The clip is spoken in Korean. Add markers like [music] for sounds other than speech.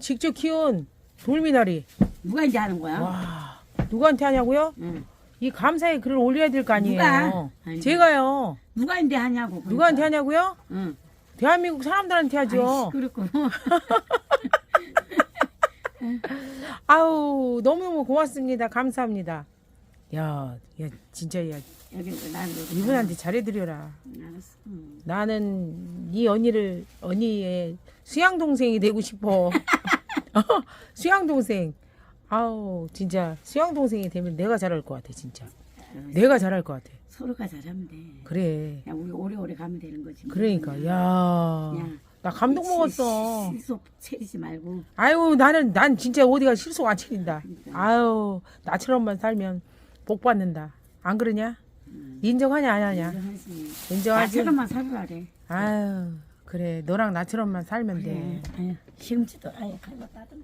직접 키운 돌미나리. 누가 이제 하는 거야? 와, 누구한테 하냐고요? 응. 이 감사의 글을 올려야 될 거 아니에요. 누가? 제가요. 누가 이제 하냐고. 그러니까. 누구한테 하냐고요? 응. 대한민국 사람들한테 하죠. 그렇구나. [laughs] 아우 너무너무 고맙습니다. 감사합니다. 야, 야 진짜 야 여기 이분한테 잘해드려라. 알았어. 응. 나는 이 언니를 언니의 수양 동생이 되고 싶어. [laughs] 수양 동생. 아우 진짜 수양 동생이 되면 내가 잘할 것 같아 진짜. 내가 잘할 것 같아. 서로가 잘하면 돼. 그래. 야, 우리 오래오래 가면 되는 거지. 뭐. 그러니까 야. 야. 나 감동 먹었어. 실속 체리지 말고. 아유 나는 난 진짜 어디가 실속 안 차린다. 아유 나처럼만 살면 복 받는다. 안 그러냐? 인정하냐 안 하냐? 인정하지. 나처럼만 살아래. 아유 그래 너랑 나처럼만 살면 돼. 아유, 시금치도 아예 갈고 따듬.